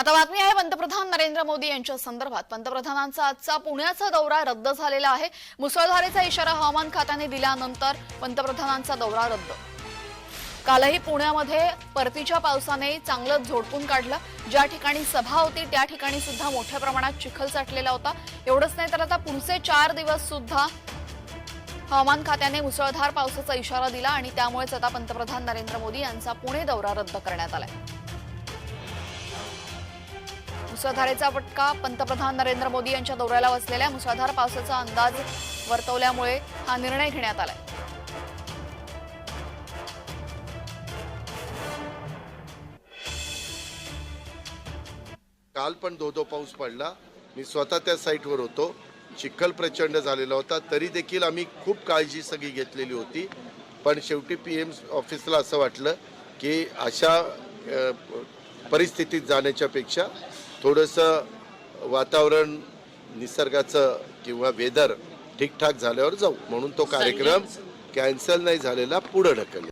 आता बातमी आहे पंतप्रधान नरेंद्र मोदी यांच्या संदर्भात. पंतप्रधानांचा आजचा पुण्याचा दौरा रद्द झालेला आहे. मुसळधारेचा इशारा हवामान खात्याने दिल्यानंतर पंतप्रधानांचा दौरा रद्द. कालही पुण्यामध्ये परतीच्या पावसाने चांगलंच झोडपून काढलं. ज्या ठिकाणी सभा होती त्या ठिकाणी सुद्धा मोठ्या प्रमाणात चिखल साठलेला होता. एवढंच नाही तर आता पुढचे चार दिवस सुद्धा हवामान खात्याने मुसळधार पावसाचा इशारा दिला आणि त्यामुळेच आता पंतप्रधान नरेंद्र मोदी यांचा पुणे दौरा रद्द करण्यात आलाय. मुसळधारेचा फटका. पंतप्रधान नरेंद्र मोदी यांच्या दौऱ्याला बसलेल्या मुसळधार पावसाचा अंदाज वर्तवल्यामुळे हा निर्णय घेण्यात आलाय. काल पण दो दो पाऊस पडला. मी स्वतः त्या साईटवर होतो. चिखल प्रचंड झालेला होता. तरी देखील आम्ही खूप काळजी सगळी घेतलेली होती. पण शेवटी पी एम ऑफिसला असं वाटलं की अशा परिस्थितीत जाण्याच्यापेक्षा थोडंसं वातावरण निसर्गाचं किंवा वेदर ठीकठाक झाल्यावर जाऊ. म्हणून तो कार्यक्रम कॅन्सल नाही झालेला पुढं ढकलला.